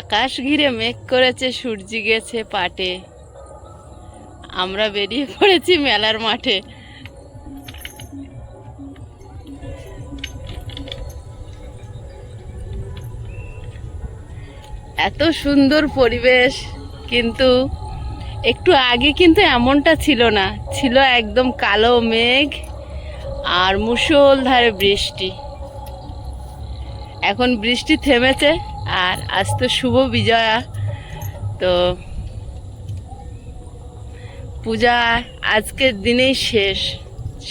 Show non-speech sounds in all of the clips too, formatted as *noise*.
আকাশ ঘিরে মেঘ করেছে, সূর্যি গেছে পাটে। আমরা বেরিয়ে পড়েছি মেলার মাঠে। এত সুন্দর পরিবেশ, কিন্তু একটু আগে কিন্তু এমনটা ছিল না। ছিল একদম কালো মেঘ আর মুষলধারে বৃষ্টি। এখন বৃষ্টি থেমেছে। আর আজ তো শুভ বিজয়া। তো পূজা আজকের দিনেই শেষ।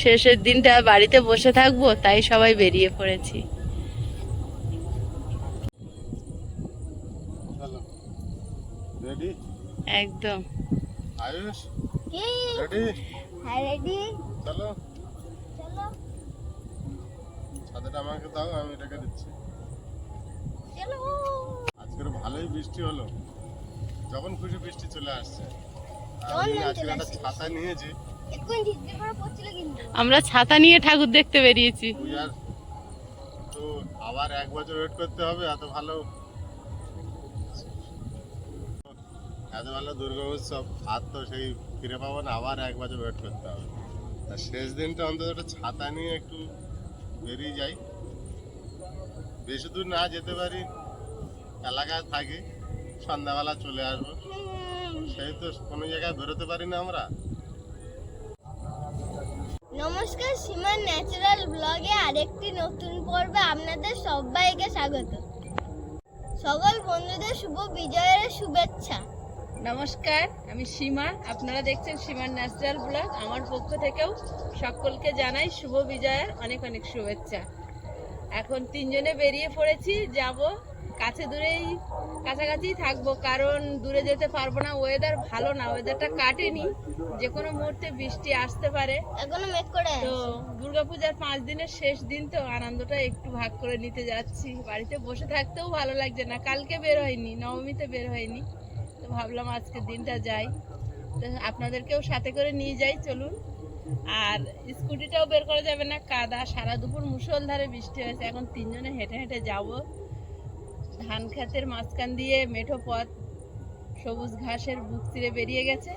শেষের দিনটা বাড়িতে বসে থাকব তাই সবাই বেরিয়ে পড়েছি। একদম। হ্যাঁ রেডি চলো। চলো। ছাতাটা আমাকে দাও আমি রেখে দিচ্ছি। চলো আজকের ভালোই বৃষ্টি হলো। যখন খুশি বৃষ্টি চলে আসছে। আজকে ছাতা নিয়েছি। আমরা ছাতা নিয়ে ঠাকুর দেখতে বেরিয়েছি। পূজার তো আবার এক বছর ওয়েট করতে হবে এত ভালো। এত ভালো দুর্গা উৎসব আর তো সেই ফিরে পাবো না আবার এক বছর ওয়েট করতে হবে। শেষ দিনটা অন্তত একটা ছাতা নিয়ে একটু বেরিয়ে যাই। বেশি দূর না যেতে পারি এলাকায় থাকি সন্ধ্যাবেলা চলে আসব। সেই তো কোনো জায়গায় বেরোতে পারি না আমরা। নমস্কার সীমার ন্যাচারাল ব্লগে আরেকটি নতুন পর্বে আপনাদের সবাইকে স্বাগত। সকল বন্ধুদের শুভ বিজয়ের শুভেচ্ছা। নমস্কার আমি সীমা। আপনারা দেখছেন সীমার ন্যাচারাল ব্লগ। আমার পক্ষ থেকেও সকলকে জানাই শুভ বিজয়ের অনেক অনেক শুভেচ্ছা। এখন তিনজনে বেরিয়ে পড়েছি যাব। কাছে দূরেই কাছাকাছি থাকব কারণ দূরে যেতে পারব না। ওয়েদার ভালো না ওয়েদারটা কাটেনি। যে কোনো মুহূর্তে বৃষ্টি আসতে পারে। এখনও মেক করে তো দুর্গাপূজার পাঁচ দিনের শেষ দিন তো আনন্দটা একটু ভাগ করে নিতে যাচ্ছি। বাড়িতে বসে থাকতেও ভালো লাগছে না। কালকে বের হয়নি নবমীতে বের হয়নি। তো ভাবলাম আজকে দিনটা যাই। তো আপনাদেরকেও সাথে করে নিয়ে যাই চলুন। আর স্কুটিটাও বের করা যাবে না কাদা সারা দুপুর মুষলধারে বৃষ্টি হয়েছে। এখন তিনজনে হেঁটে হেঁটে যাব। ধান ক্ষেতের মাঝখান দিয়ে মেঠো পথ সবুজ ঘাসের বুক চিরে বেরিয়ে গেছে।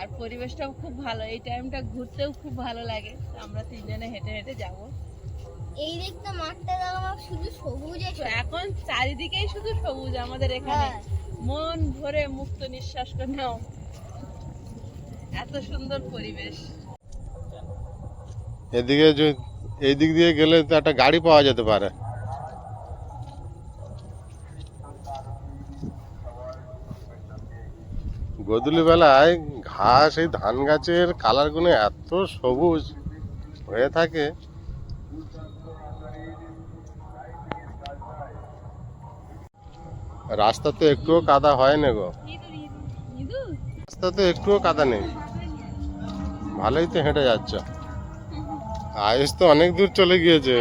আর পরিবেশটাও খুব ভালো এই টাইমটা ঘুরতেও খুব ভালো লাগে। আমরা তিনজনে হেঁটে হেঁটে যাব। এই দেখতে মাঠটা আমার শুধু সবুজ এখন চারিদিকেই শুধু সবুজ আমাদের এখানে। হ্যাঁ। মন ভরে মুক্ত নিঃশ্বাস নাও। এত সুন্দর পরিবেশ। এদিকে এই দিক দিয়ে গেলে তো একটা গাড়ি পাওয়া যেতে পারে। গধূলি বেলায় ঘাস, এই ধান গাছের কালারগুলো এত সবুজ হয়ে থাকে। রাস্তা তো একটুও কাদা হয় না গো। রাস্তা তো একটুও কাদা নেই। ভালোই তো হেঁটে যাচ্ছ। আয়ুষ তো অনেক দূর চলে গিয়েছে।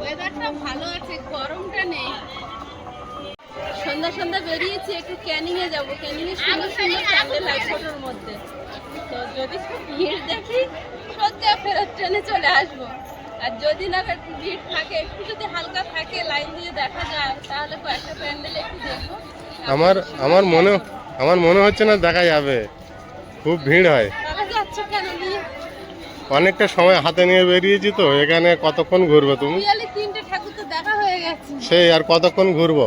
ওয়েদারটা ভালো আছে গরমটা নেই। সন্ধ্যা সন্ধ্যা বেরিয়েছি একটু ক্যানিং এ যাব। ক্যানিং এ সুন্দর সুন্দর প্যান্ডেল আছে ছোটোর মধ্যে। তো যদি ভিড় দেখি সত্যি ফেরত ট্রেনে চলে আসব। আর যদি না ভিড় থাকে একটু যদি হালকা থাকে লাইন দিয়ে দেখা যায় তাহলে কয়েকটা প্যান্ডেল একটু দেখব। আমার আমার মনে আমার মনে হচ্ছে না দেখা যাবে। খুব ভিড় হয়। অনেকটা সময় হাতে নিয়ে বেরিয়েছি তো এখানে কতক্ষণ ঘুরবে তুমি? তিনটে ঠাকুর তো দেখা হয়ে গেছে। সেই আর কতক্ষণ ঘুরবো?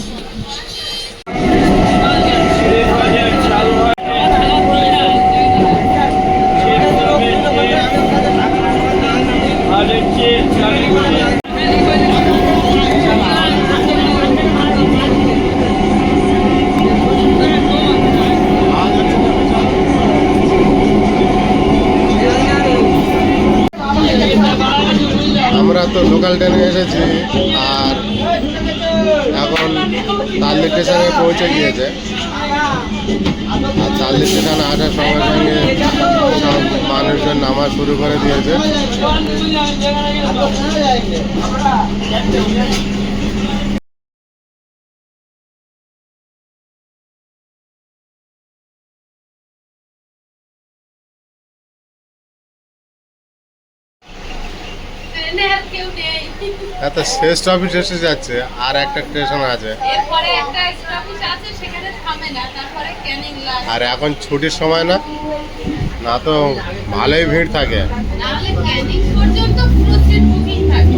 করে দিয়েছে। নেই এত শেষ অফিস এসে যাচ্ছে আর একটা স্টেশন আছে। একটা আর এখন ছুটির সময় না? না তো ভালোই ভিড় থাকে। পর্যন্ত পুরো বুকিং থাকে।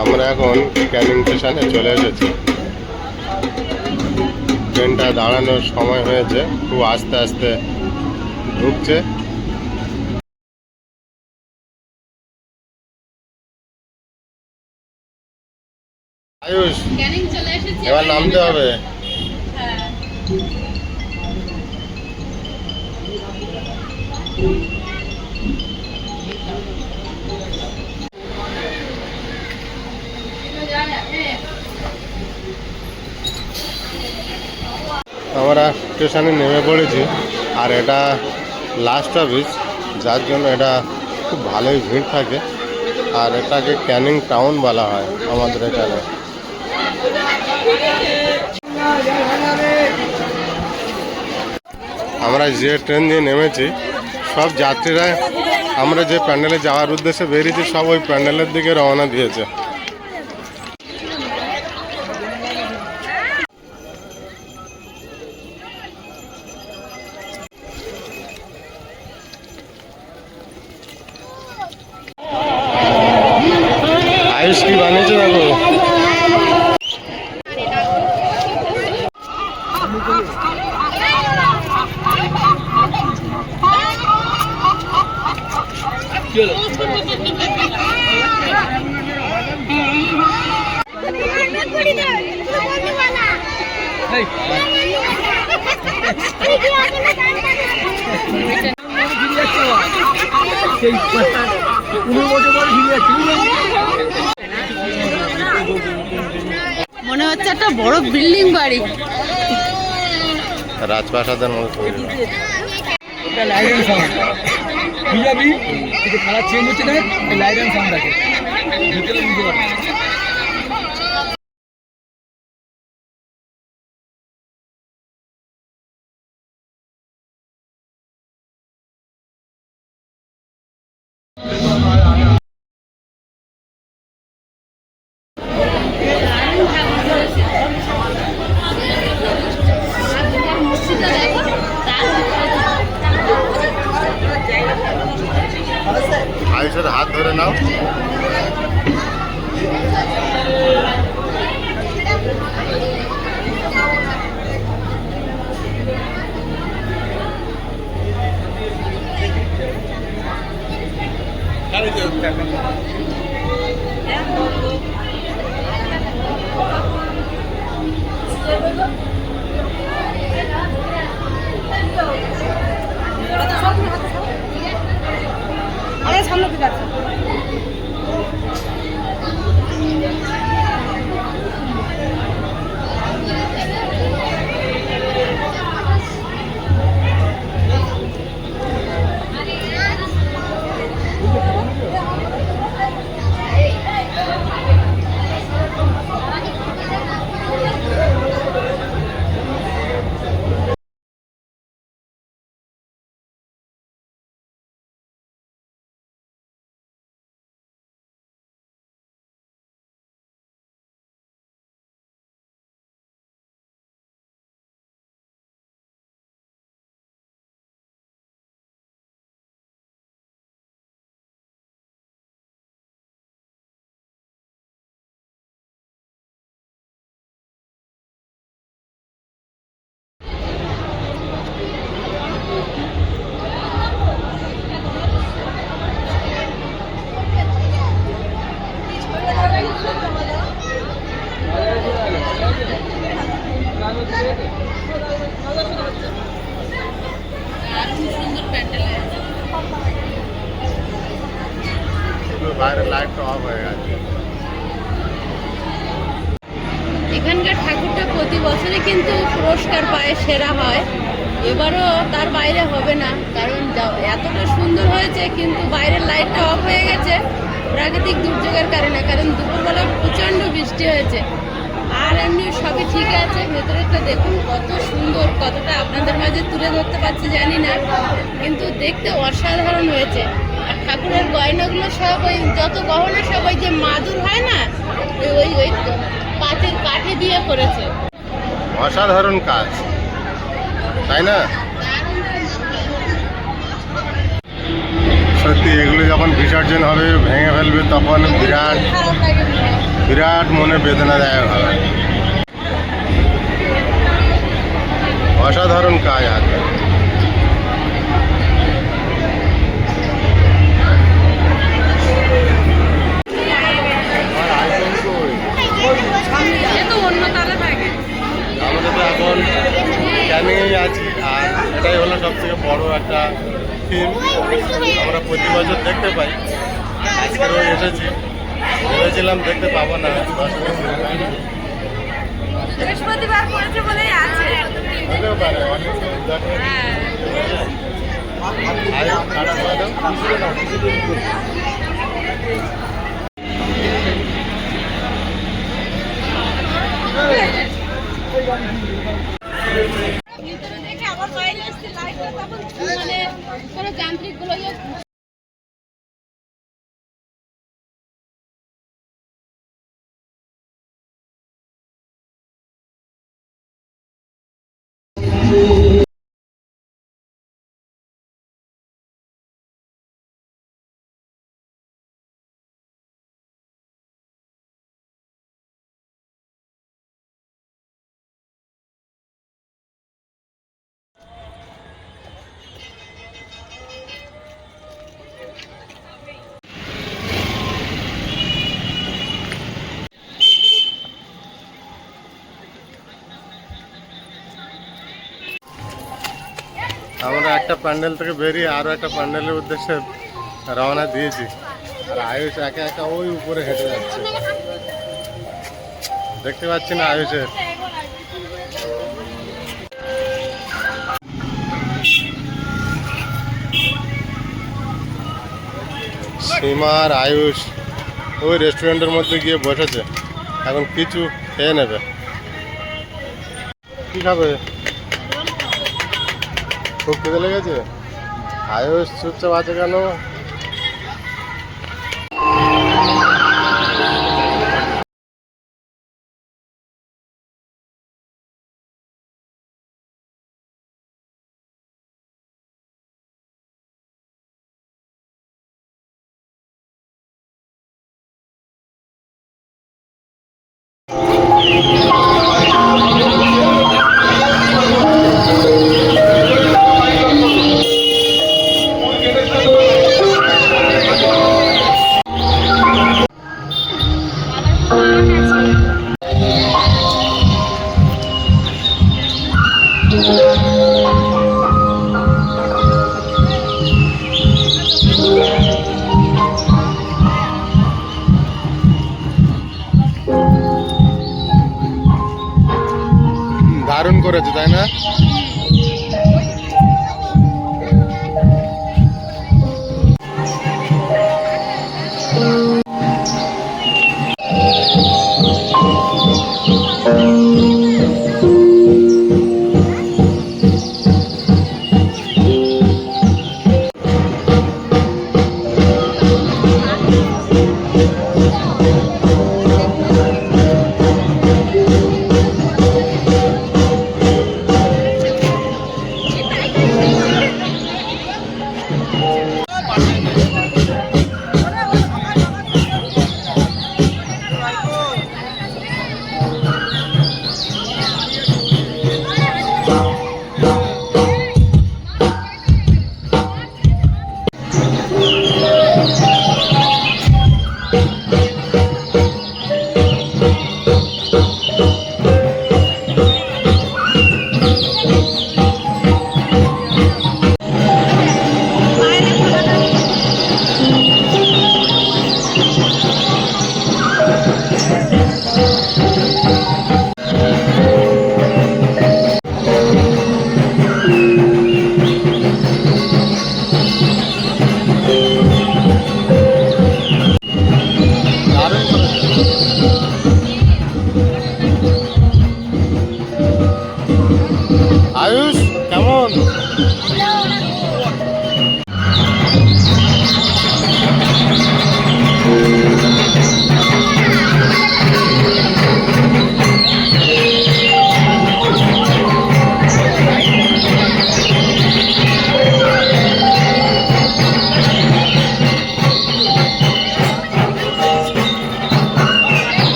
আমরা এখন ক্যানিং স্টেশনে চলে এসেছি। ট্রেনটা দাঁড়ানোর সময় হয়েছে খুব আস্তে আস্তে ঢুকছে। আয়ুষ এবার নামতে হবে। আমরা স্টেশনে নেমে পড়েছি আর এটা লাস্ট অফিস যার জন্য এটা খুব ভালোই ভিড় থাকে। আর এটাকে ক্যানিং টাউন বলা হয় আমাদের এখানে। আমরা যে ট্রেন দিয়ে নেমেছি, সব যাত্রীরা আমরা যে প্যান্ডেলে যাওয়ার উদ্দেশ্যে বেরিয়েছি, সব ওই প্যান্ডেলের দিকে রওনা দিয়েছে আয়ুষ কি বানিয়েছে দেখো মনে হচ্ছে একটা বড় বিল্ডিং বাড়ি। রাজপ্রাসাদের মতো। কালার চেঞ্জ হচ্ছে না? লাইট অ্যান্ড সাউন্ড আছে। ভিতরে বুঝতে পারবি এখানকার ঠাকুরটা প্রতি বছরই কিন্তু পুরস্কার পায়, সেরা হয়। এবারও তার বাইরে হবে না, কারণ এতটা সুন্দর হয়েছে, কিন্তু বাইরের লাইটটা অফ হয়ে গেছে, প্রাকৃতিক দুর্যোগের কারণে, কারণ দুপুরবেলা প্রচণ্ড বৃষ্টি হয়েছে। আর এমনি সবই ঠিক আছে, ভেতরেরটা দেখুন কত সুন্দর, কতটা আপনাদের মাঝে তুলে ধরতে পারছি জানি না, কিন্তু দেখতে অসাধারণ হয়েছে। ঠাকুরের গয়নাগুলো সব ওই যত গহনা সব ওই যে মাদুর হয় না, ওই- ওই ওই কাঠে দিয়ে করেছে। অসাধারণ কাজ, তাই না? সত্যি, এগুলো যখন বিসর্জন হবে, ভেঙে ফেলবে, তখন বিরাট। বিরাট মনে বেদনাদায়ক হবে অসাধারণ কাজ আছে ভেবেছিলাম দেখতে পাবো না। বৃহস্পতিবার পড়েছে আছে। তখন মানে কোনো যান্ত্রিকগুলো একটা প্যান্ডেল থেকে বেরিয়ে আরও একটা প্যান্ডেলের উদ্দেশ্যে রওনা দিয়েছি। আর আয়ুষ একা একা ওই উপরে হেঁটে যাচ্ছে। দেখতে পাচ্ছি না আয়ুষের। সীমা আর আয়ুষ ওই রেস্টুরেন্টের মধ্যে গিয়ে বসেছে। এখন কিছু খেয়ে নেবে। কি খাবে? খুব খেতে লেগেছে? আয়ুষ চুপচাপ আছে কেন?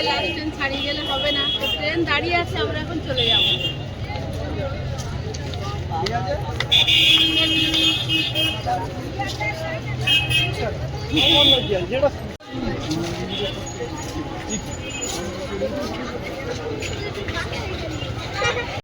হবে লাস্ট ট্রেন ছাড়িয়ে গেলে হবে না। ট্রেন দাঁড়িয়ে আছে, আমরা এখন চলে যাব। যেটা *laughs*